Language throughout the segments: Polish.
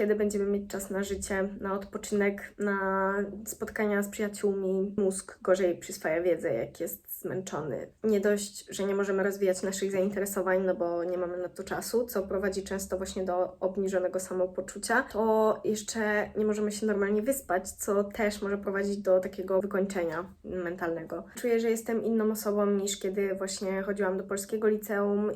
kiedy będziemy mieć czas na życie, na odpoczynek, na spotkania z przyjaciółmi. Mózg gorzej przyswaja wiedzę, jak jest zmęczony. Nie dość, że nie możemy rozwijać naszych zainteresowań, no bo nie mamy na to czasu, co prowadzi często właśnie do obniżonego samopoczucia, to jeszcze nie możemy się normalnie wyspać, co też może prowadzić do takiego wykończenia mentalnego. Czuję, że jestem inną osobą niż kiedy właśnie chodziłam do polskiego liceum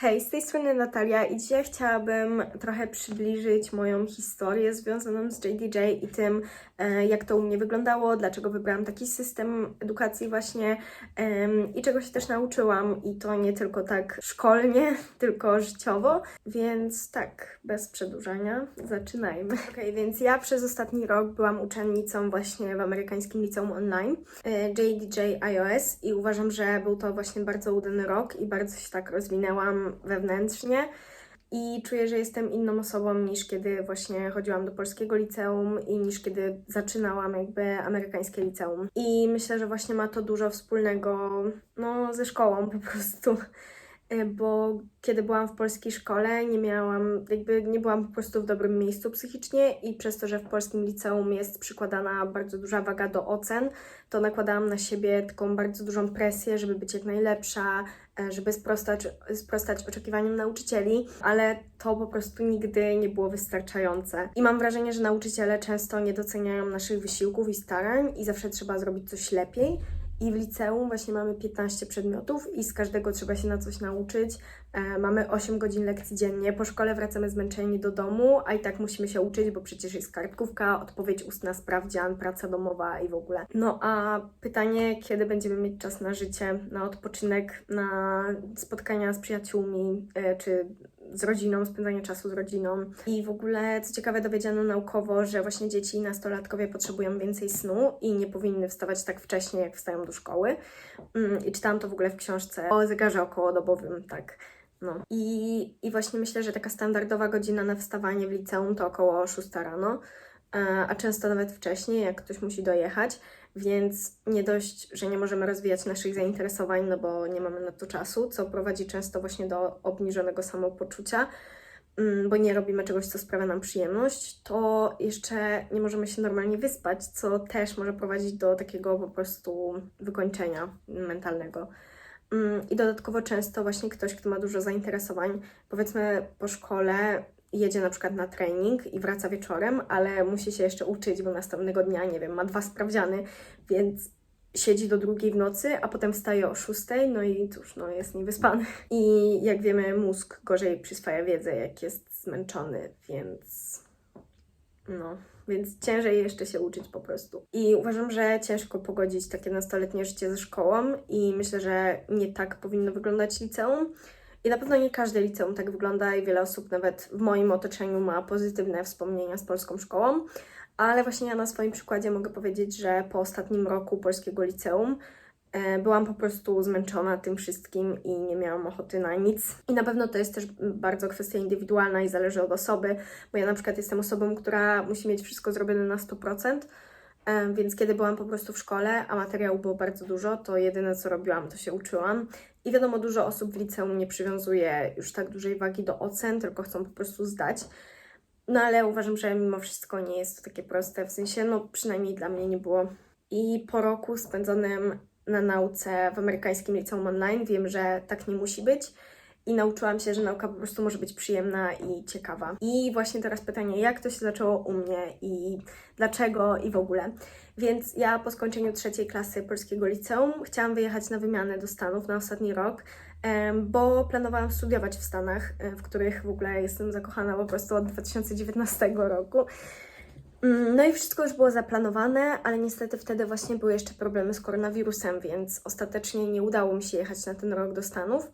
Hej, z tej strony Natalia i dzisiaj chciałabym trochę przybliżyć moją historię związaną z JDJ i tym, e, jak to u mnie wyglądało, dlaczego wybrałam taki system edukacji właśnie i czego się też nauczyłam i to nie tylko tak szkolnie, tylko życiowo, więc tak, bez przedłużania, zaczynajmy. Ok, więc ja przez ostatni rok byłam uczennicą właśnie w amerykańskim liceum online e, JDJ iOS i uważam, że był to właśnie bardzo udany rok i bardzo się tak rozwinęłam wewnętrznie i czuję, że jestem inną osobą niż kiedy właśnie chodziłam do polskiego liceum i niż kiedy zaczynałam jakby amerykańskie liceum. I myślę, że właśnie ma to dużo wspólnego no, ze szkołą po prostu. Bo kiedy byłam w polskiej szkole, nie miałam, jakby nie byłam po prostu w dobrym miejscu psychicznie i przez to, że w polskim liceum jest przykładana bardzo duża waga do ocen, to nakładałam na siebie taką bardzo dużą presję, żeby być jak najlepsza, żeby sprostać, sprostać oczekiwaniom nauczycieli, ale to po prostu nigdy nie było wystarczające. I mam wrażenie, że nauczyciele często nie doceniają naszych wysiłków i starań i zawsze trzeba zrobić coś lepiej. I w liceum właśnie mamy 15 przedmiotów i z każdego trzeba się na coś nauczyć. E, mamy 8 godzin lekcji dziennie. Po szkole wracamy zmęczeni do domu, a i tak musimy się uczyć, bo przecież jest kartkówka, odpowiedź ustna, sprawdzian, praca domowa i w ogóle. No a pytanie, kiedy będziemy mieć czas na życie, na odpoczynek, na spotkania z przyjaciółmi, e, czy z rodziną, spędzanie czasu z rodziną. I w ogóle, co ciekawe, dowiedziano naukowo, że właśnie dzieci i nastolatkowie potrzebują więcej snu i nie powinny wstawać tak wcześnie, jak wstają do szkoły. Mm, I czytałam to w ogóle w książce o zegarze okołodobowym, tak. No. I, I właśnie myślę, że taka standardowa godzina na wstawanie w liceum to około 6 rano, a często nawet wcześniej, jak ktoś musi dojechać. Więc nie dość, że nie możemy rozwijać naszych zainteresowań, no bo nie mamy na to czasu, co prowadzi często właśnie do obniżonego samopoczucia, mm, bo nie robimy czegoś, co sprawia nam przyjemność, to jeszcze nie możemy się normalnie wyspać, co też może prowadzić do takiego po prostu wykończenia mentalnego. Mm, I dodatkowo często właśnie ktoś, kto ma dużo zainteresowań, powiedzmy po szkole jedzie na przykład na trening i wraca wieczorem, ale musi się jeszcze uczyć, bo następnego dnia, nie wiem, ma dwa sprawdziany, więc siedzi do drugiej w nocy, a potem wstaje o szóstej, no i cóż, no jest niewyspany. I jak wiemy, mózg gorzej przyswaja wiedzę, jak jest zmęczony, więc no, więc ciężej jeszcze się uczyć po prostu. I uważam, że ciężko pogodzić takie nastoletnie życie ze szkołą i myślę, że nie tak powinno wyglądać liceum. I na pewno nie każde liceum tak wygląda i wiele osób nawet w moim otoczeniu ma pozytywne wspomnienia z polską szkołą. Ale właśnie ja na swoim przykładzie mogę powiedzieć, że po ostatnim roku polskiego liceum e, byłam po prostu zmęczona tym wszystkim i nie miałam ochoty na nic. I na pewno to jest też bardzo kwestia indywidualna i zależy od osoby, bo ja na przykład jestem osobą, która musi mieć wszystko zrobione na 100%. Więc kiedy byłam po prostu w szkole, a materiału było bardzo dużo, to jedyne co robiłam, to się uczyłam. I wiadomo, dużo osób w liceum nie przywiązuje już tak dużej wagi do ocen, tylko chcą po prostu zdać. No ale uważam, że mimo wszystko nie jest to takie proste, w sensie, no przynajmniej dla mnie nie było. I po roku spędzonym na nauce w amerykańskim liceum online wiem, że tak nie musi być. I nauczyłam się, że nauka po prostu może być przyjemna i ciekawa. I właśnie teraz pytanie, jak to się zaczęło u mnie i dlaczego i w ogóle. Więc ja po skończeniu trzeciej klasy polskiego liceum chciałam wyjechać na wymianę do Stanów na ostatni rok, bo planowałam studiować w Stanach, w których w ogóle jestem zakochana po prostu od 2019 roku. Mm, No i wszystko już było zaplanowane, ale niestety wtedy właśnie były jeszcze problemy z koronawirusem, więc ostatecznie nie udało mi się jechać na ten rok do Stanów.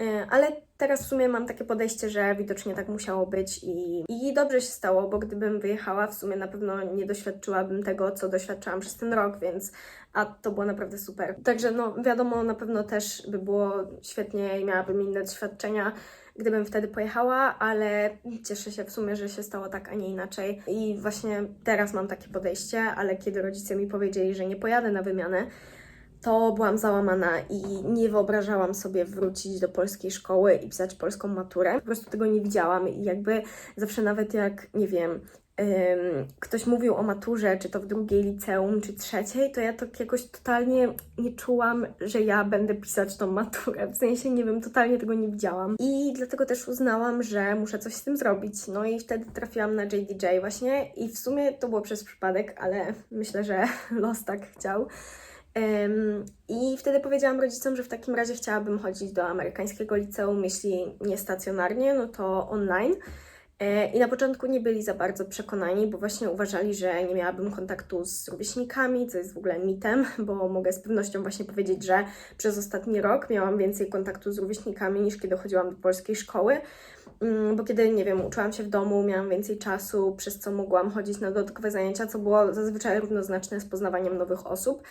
E, Ale teraz w sumie mam takie podejście, że widocznie tak musiało być i, i dobrze się stało, bo gdybym wyjechała, w sumie na pewno nie doświadczyłabym tego, co doświadczałam przez ten rok, więc a to było naprawdę super. Także no wiadomo, na pewno też by było świetnie i miałabym inne doświadczenia, gdybym wtedy pojechała, ale cieszę się w sumie, że się stało tak, a nie inaczej. I właśnie teraz mam takie podejście, ale kiedy rodzice mi powiedzieli, że nie pojadę na wymianę, to byłam załamana i nie wyobrażałam sobie wrócić do polskiej szkoły i pisać polską maturę. Po prostu tego nie widziałam i jakby zawsze nawet jak, nie wiem, ktoś mówił o maturze, czy to w drugiej liceum, czy trzeciej, to ja tak jakoś totalnie nie czułam, że ja będę pisać tą maturę. W sensie, nie wiem, totalnie tego nie widziałam. I dlatego też uznałam, że muszę coś z tym zrobić. No i wtedy trafiłam na JDJ właśnie i w sumie to było przez przypadek, ale myślę, że los tak chciał. I wtedy powiedziałam rodzicom, że w takim razie chciałabym chodzić do amerykańskiego liceum, jeśli nie stacjonarnie, no to online. E, I na początku nie byli za bardzo przekonani, bo właśnie uważali, że nie miałabym kontaktu z rówieśnikami, co jest w ogóle mitem, bo mogę z pewnością właśnie powiedzieć, że przez ostatni rok miałam więcej kontaktu z rówieśnikami niż kiedy chodziłam do polskiej szkoły. Mm, Bo kiedy, nie wiem, uczyłam się w domu, miałam więcej czasu, przez co mogłam chodzić na dodatkowe zajęcia, co było zazwyczaj równoznaczne z poznawaniem nowych osób.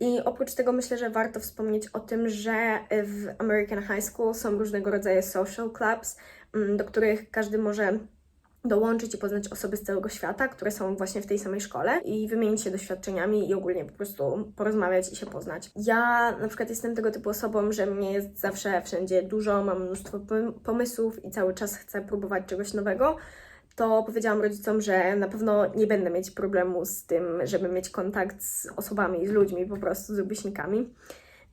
I oprócz tego myślę, że warto wspomnieć o tym, że w American High School są różnego rodzaju social clubs, mm, do których każdy może dołączyć i poznać osoby z całego świata, które są właśnie w tej samej szkole i wymienić się doświadczeniami i ogólnie po prostu porozmawiać i się poznać. Ja na przykład jestem tego typu osobą, że mnie jest zawsze wszędzie dużo, mam mnóstwo pom- pomysłów i cały czas chcę próbować czegoś nowego to powiedziałam rodzicom, że na pewno nie będę mieć problemu z tym, żeby mieć kontakt z osobami, z ludźmi, po prostu z rówieśnikami.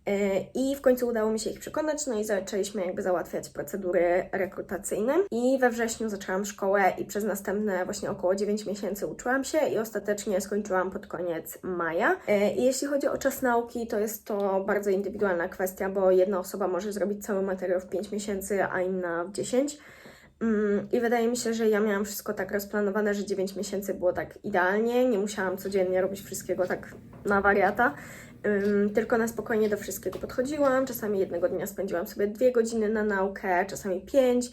E, I w końcu udało mi się ich przekonać, no i zaczęliśmy jakby załatwiać procedury rekrutacyjne. I we wrześniu zaczęłam szkołę i przez następne właśnie około 9 miesięcy uczyłam się i ostatecznie skończyłam pod koniec maja. E, I jeśli chodzi o czas nauki, to jest to bardzo indywidualna kwestia, bo jedna osoba może zrobić cały materiał w 5 miesięcy, a inna w 10. Mm, I wydaje mi się, że ja miałam wszystko tak rozplanowane, że 9 miesięcy było tak idealnie. Nie musiałam codziennie robić wszystkiego tak na wariata. Tylko na spokojnie do wszystkiego podchodziłam. Czasami jednego dnia spędziłam sobie dwie godziny na naukę, czasami pięć.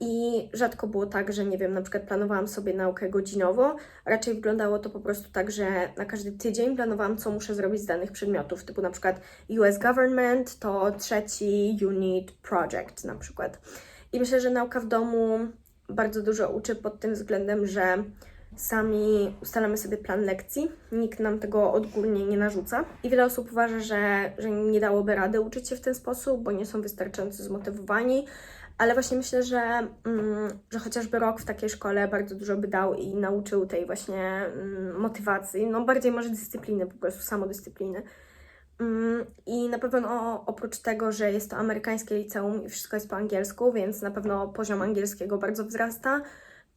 I rzadko było tak, że nie wiem, na przykład planowałam sobie naukę godzinowo. Raczej wyglądało to po prostu tak, że na każdy tydzień planowałam, co muszę zrobić z danych przedmiotów, typu na przykład US Government to trzeci unit project na przykład. I myślę, że nauka w domu bardzo dużo uczy pod tym względem, że sami ustalamy sobie plan lekcji, nikt nam tego odgórnie nie narzuca. I wiele osób uważa, że, że nie dałoby rady uczyć się w ten sposób, bo nie są wystarczająco zmotywowani. Ale właśnie myślę, że, mm, że chociażby rok w takiej szkole bardzo dużo by dał i nauczył tej właśnie mm, motywacji, no bardziej może dyscypliny, po prostu samodyscypliny. Mm, I na pewno oprócz tego, że jest to amerykańskie liceum i wszystko jest po angielsku, więc na pewno poziom angielskiego bardzo wzrasta,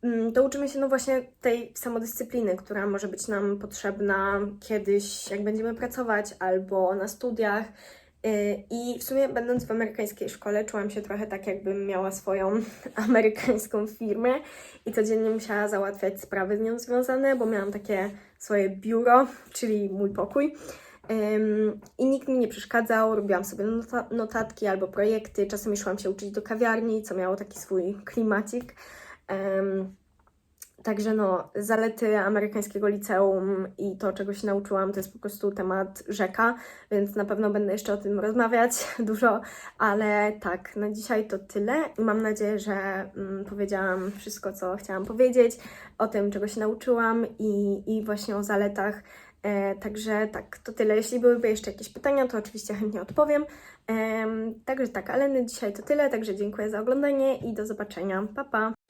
mm, to uczymy się no właśnie tej samodyscypliny, która może być nam potrzebna kiedyś, jak będziemy pracować albo na studiach. Yy, I w sumie, będąc w amerykańskiej szkole, czułam się trochę tak, jakbym miała swoją amerykańską firmę i codziennie musiała załatwiać sprawy z nią związane, bo miałam takie swoje biuro, czyli mój pokój. I nikt mi nie przeszkadzał, robiłam sobie nota- notatki albo projekty, czasami szłam się uczyć do kawiarni, co miało taki swój klimacik. Także no, zalety amerykańskiego liceum i to, czego się nauczyłam, to jest po prostu temat rzeka, więc na pewno będę jeszcze o tym rozmawiać dużo, ale tak, na dzisiaj to tyle i mam nadzieję, że mm, powiedziałam wszystko, co chciałam powiedzieć o tym, czego się nauczyłam i, i właśnie o zaletach. E, także tak, to tyle. Jeśli byłyby jeszcze jakieś pytania, to oczywiście chętnie odpowiem. Em, także tak, ale na dzisiaj to tyle, także dziękuję za oglądanie i do zobaczenia. Pa, pa!